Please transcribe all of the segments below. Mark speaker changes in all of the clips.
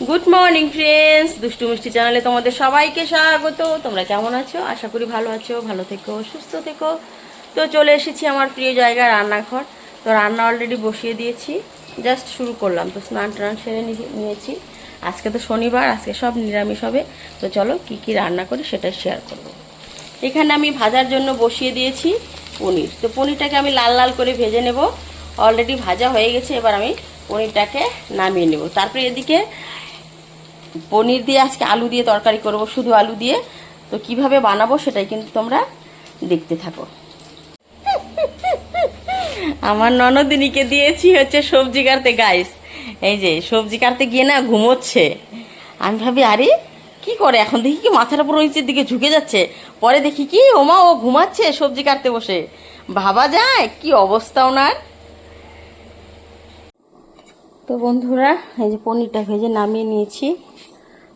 Speaker 1: Good morning friends দুষ্টু মিষ্টি চ্যানেলে তোমাদের সবাইকে স্বাগত। তোমরা কেমন আছো? আশা করি ভালো আছো, ভালো থেকো, সুস্থ থেকো। তো চলে এসেছি আমার প্রিয় জায়গা রান্নাঘর। তো রান্না অলরেডি বসিয়ে দিয়েছি। জাস্ট শুরু করলাম। তো স্নান টান সেরে নিয়ে- নিয়েছি। আজকে তো শনিবার, আজকে সব নিরামিষ হবে। তো চলো কি কি রান্না করি সেটা শেয়ার করব। এখানে আমি ভাজার জন্য বসিয়ে দিয়েছি পনির। তো পনিরটাকে আমি লাল লাল করে ভেজে নেব। অলরেডি ভাজা হয়ে গেছে। এবার আমি পনিরটাকে নামিয়ে নেব। তারপরে এদিকে পনির দিয়ে আজকে আলু দিয়ে তরকারি করব, শুধু আলু দিয়ে। তো কীভাবে বানাবো সেটাই কিন্তু তোমরা দেখতে থাকো। আমার ননদিনীকে দিয়েছি হচ্ছে সবজি কাটতে। গাইস এই যে সবজি কাটতে গিয়ে না ঘুমোচ্ছে। আমি ভাবি, আরে, কি করে? এখন দেখি কি মাথার উপর নিচের দিকে ঝুঁকে যাচ্ছে। পরে দেখি কি, ওমা, ও ঘুমাচ্ছে সবজি কাটতে বসে। ভাবা যায়, কি অবস্থা ওনার? তো বন্ধুরা, এই যে পনিরটা ভেজে নামিয়ে নিয়েছি।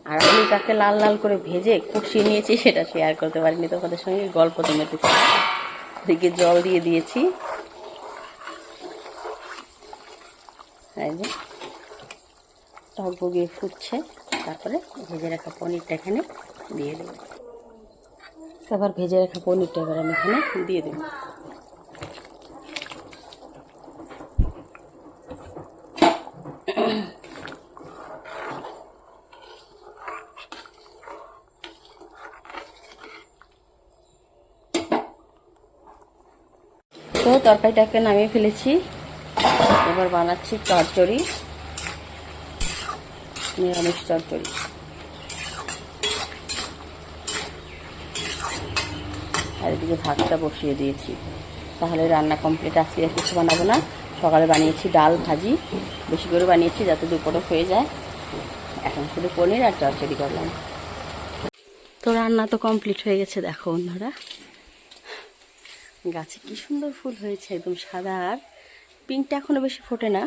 Speaker 1: আর আমি তাকে লাল লাল করে ভেজে কষিয়ে নিয়েছি, সেটা শেয়ার করতে পারিনি তোমাদের সঙ্গে, গল্প তো মেতেছি ওদিকে জল দিয়ে দিয়েছি। এই যে টক ফুটছে, তারপরে ভেজে রাখা পনিরটা এখানে দিয়ে দেবো। তারপর ভেজে রাখা পনিরটা এবার আমি এখানে দিয়ে দেবো। তরকারিটাকে নামিয়ে ফেলেছি। এবার বানাচ্ছি চচ্চড়ি, নিরামিষ চচ্চড়ি। আর এদিকে ভাতটা বসিয়ে দিয়েছি। তাহলে রান্না কমপ্লিট আজকে আর কিছু বানাবো না। সকালে বানিয়েছি ডাল ভাজি। বেশি করে বানিয়েছি যাতে দুপুরে হয়ে যায়। এখন শুধু পনির আর চচ্চড়ি করলাম। তো রান্না তো কমপ্লিট হয়ে গেছে, দেখো বন্ধুরা। গাছে কি সুন্দর ফুল হয়েছে, একদম সাদা আর পিঙ্কটা এখনও বেশি ফোটে না।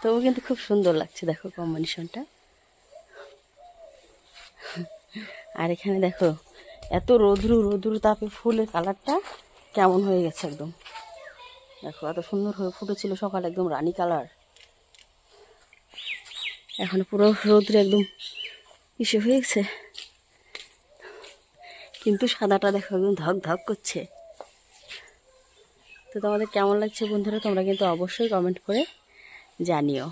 Speaker 1: তবু কিন্তু খুব সুন্দর লাগছে, দেখো কম্বিনেশনটা আর এখানে দেখো, এত রোদ্রু রোদ্রু তাপে ফুলের কালারটা কেমন হয়ে গেছে একদম। দেখো, এত সুন্দর হয়ে ফুটেছিল সকাল একদম রানী কালার। এখন পুরো রোদ্রে একদম ইসে হয়ে গেছে। কিন্তু সাদাটা দেখো একদম ধক ধক করছে। তো তোমাদের কেমন লাগছে বন্ধুরা? তোমরা কিন্তু অবশ্যই কমেন্ট করে জানিও।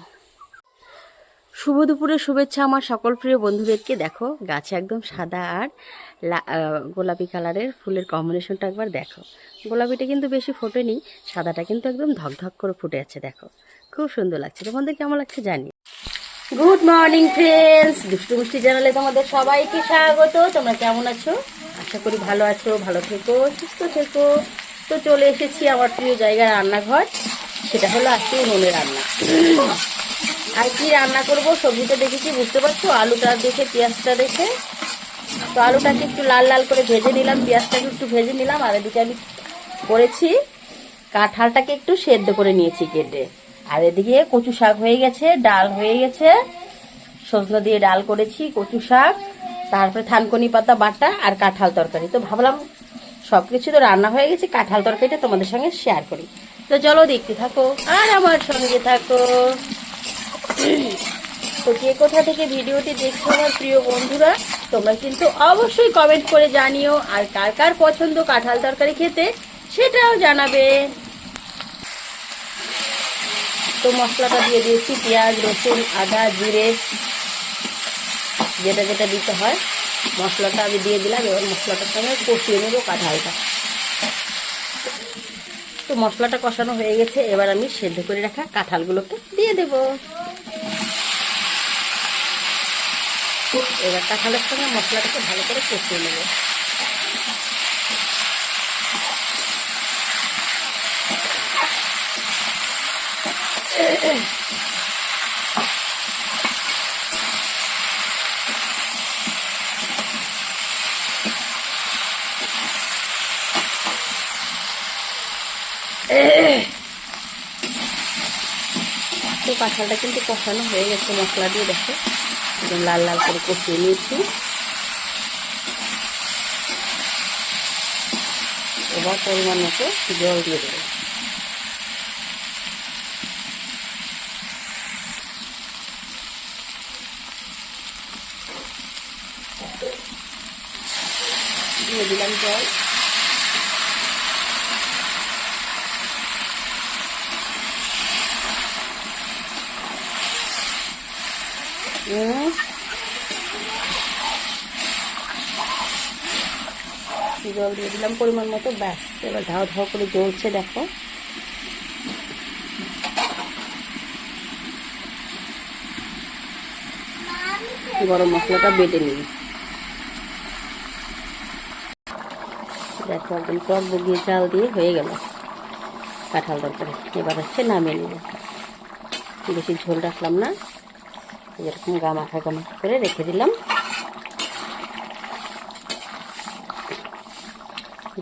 Speaker 1: শুভ দুপুরের শুভেচ্ছা আমার সকল প্রিয় বন্ধুদেরকে। দেখো, গাছে একদম সাদা আর গোলাপি কালারের ফুলের কম্বিনেশনটা একবার দেখো। গোলাপিটা কিন্তু বেশি ফোটেনি, সাদাটা কিন্তু একদম ধকধক করে ফুটে আছে, দেখো। খুব সুন্দর লাগছে। তোমাদের কেমন লাগছে জানি গুড মর্নিং ফ্রেন্ডস দুষ্টু মিষ্টি জানালে তোমাদের সবাইকে স্বাগত। তোমরা কেমন আছো? আশা করি ভালো আছো, ভালো থেকো, সুস্থ থেকো। তো চলে এসেছি আমার প্রিয় জায়গায় রান্নাঘর, সেটা হলো আজকে উনুনে রান্না। আর কি রান্না করব সবজিটা দেখেছি, বুঝতে পারছ? আলুটা দেখে, পেঁয়াজটা দেখে। তো আলুটাকে একটু লাল লাল করে ভেজে নিলাম, পেঁয়াজটাকে একটু ভেজে নিলাম, আর এদিকে আমি করেছি কাঁঠালটাকে একটু সেদ্ধ করে নিয়েছি কেটে। আর এদিকে কচু শাক হয়ে গেছে, ডাল হয়ে গেছে। সজনা দিয়ে ডাল করেছি, কচু শাক। তারপরে থানকনি পাতা, বাটা আর কাঁঠাল তরকারি। তো ভাবলাম সব কিছু তো রান্না হয়ে গেছে, কাঁঠাল তরকারিটা তোমাদের সঙ্গে শেয়ার করি। তো চলো দেখতে থাকো, আর আমার সঙ্গে থাকো। তো কে কোথা থেকে ভিডিওটি দেখছ আমার প্রিয় বন্ধুরা, তোমরা কিন্তু অবশ্যই কমেন্ট করে জানিও, আর কার কার পছন্দ কাঁঠাল তরকারি খেতে সেটাও জানাবে। তো মশলাটা দিয়ে দিয়েছি, পেঁয়াজ, রসুন, আদা, জিরে যেটা যেটা দিতে হয়, মশলাটা আমি দিয়ে দিলাম, এবার মশলাটার সঙ্গে কষিয়ে নেব কাঁঠালটা তো মশলাটা কষানো হয়ে গেছে, এবার আমি সেদ্ধ করে রাখা কাঁঠালগুলোকে দিয়ে দেবো। এবার কাঁঠালের সঙ্গে মশলাটাকে ভালো করে কষিয়ে নেব। তো কাঁঠালটা কিন্তু কষানো হয়ে গেছে, মশলা দিয়ে দেখো। লাল লাল করে কষিয়ে নিয়েছি। এবার পরিমাণ মতো জল দিয়ে দেবো। দিয়ে দিলাম জল। জল দিয়ে দিলাম পরিমাণ মতো, ব্যাস। এবার ধাও ধাও করে জ্বলছে, দেখো। গরম মশলাটা বেটে নিই। দেখো একদম টক বগিয়ে চাল দিয়ে হয়ে গেল। কাঁঠাল তরকারি এবার হচ্ছে নামিয়ে নেব। বেশি ঝোল রাখলাম না। যেরকম গা মাখা করে রেখে দিলাম।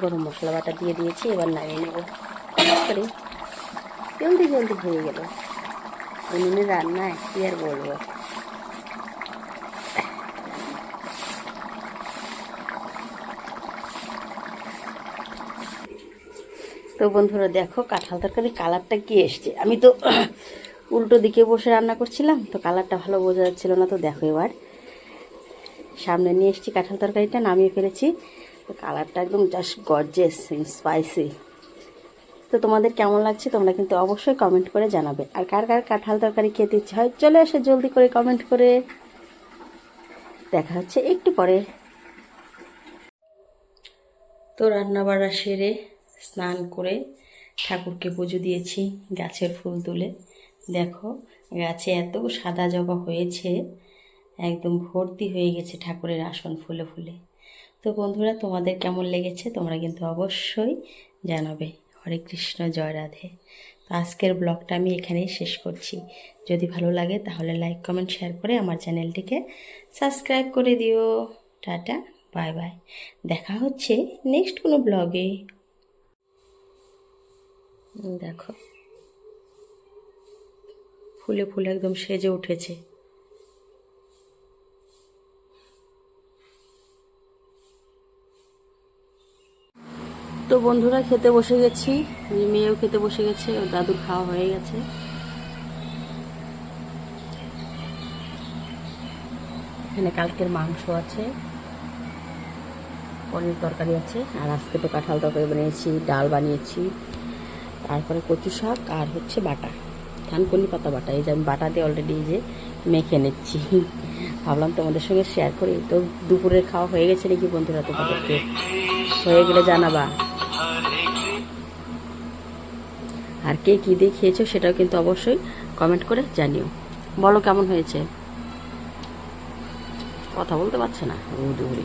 Speaker 1: গরম মশলা বাটা দিয়ে দিয়েছি, এবার নামিয়ে নেব। করে জলদি জলদি হয়ে গেল। উনুনে রান্না কি আর বলব? তো বন্ধুরা দেখো, কাঁঠাল তরকারি কালারটা কি এসছে? আমি তো উল্টো দিকে বসে রান্না করছিলাম, তো কালারটা ভালো বোঝা যাচ্ছিল না, তো দেখো এবার। সামনে নিয়ে এসেছি কাঁঠাল তরকারিটা, নামিয়ে ফেলেছি। তো কালারটা একদম জাস্ট গর্জেস স্পাইসি তো তোমাদের কেমন লাগছে তোমরা কিন্তু অবশ্যই কমেন্ট করে জানাবে। আর কার কার কাঁঠাল তরকারি খেতে ইচ্ছে হয়, চলে এসে জলদি করে কমেন্ট করে। দেখা হচ্ছে একটু পরে। তো রান্না বাড়া সেরে স্নান করে ঠাকুরকে পুজো দিয়েছি গাছের ফুল তুলে। দেখো, গাছে এত সাদা জবা হয়েছে, একদম ভর্তি হয়ে গেছে ঠাকুরের আসন ফুলে ফুলে। তো বন্ধুরা, তোমাদের কেমন লেগেছে তোমরা কিন্তু অবশ্যই জানাবে। হরে কৃষ্ণ, জয় রাধে। তো আজকের ব্লগটা আমি এখানেই শেষ করছি। যদি ভালো লাগে তাহলে লাইক, কমেন্ট, শেয়ার করে আমার চ্যানেলটিকে সাবস্ক্রাইব করে দিও। টাটা, বাই বাই। দেখা হচ্ছে নেক্সট কোনো ব্লগে। দেখো। ফুলে ফুলে একদম সেজে উঠেছে। তো বন্ধুরা, খেতে বসে গেছি। মেয়েও খেতে বসে গেছে, ওর দাদুর খাওয়া হয়ে গেছে। এখানে কালকের মাংস আছে, পনির তরকারি আছে, আর আজকে তো কাঁঠাল তরকারি বানিয়েছি, ডাল বানিয়েছি, তারপরে কচু শাক আর হচ্ছে বাটা। থানকুনি পাতা বাটা এই যে আমি বাটা দিয়ে অলরেডি যে মেখে নিচ্ছি। ভাবলাম তোমাদের সঙ্গে শেয়ার করি। তো দুপুরের খাওয়া হয়ে গেছে নাকি বন্ধুরা তোমাদেরকে? হয়ে গেলে জানাবা। আর কে কী দিয়ে খেয়েছো সেটাও কিন্তু অবশ্যই কমেন্ট করে জানিও। বলো কেমন হয়েছে? কথা বলতে পারছে না। উড়ি উড়ি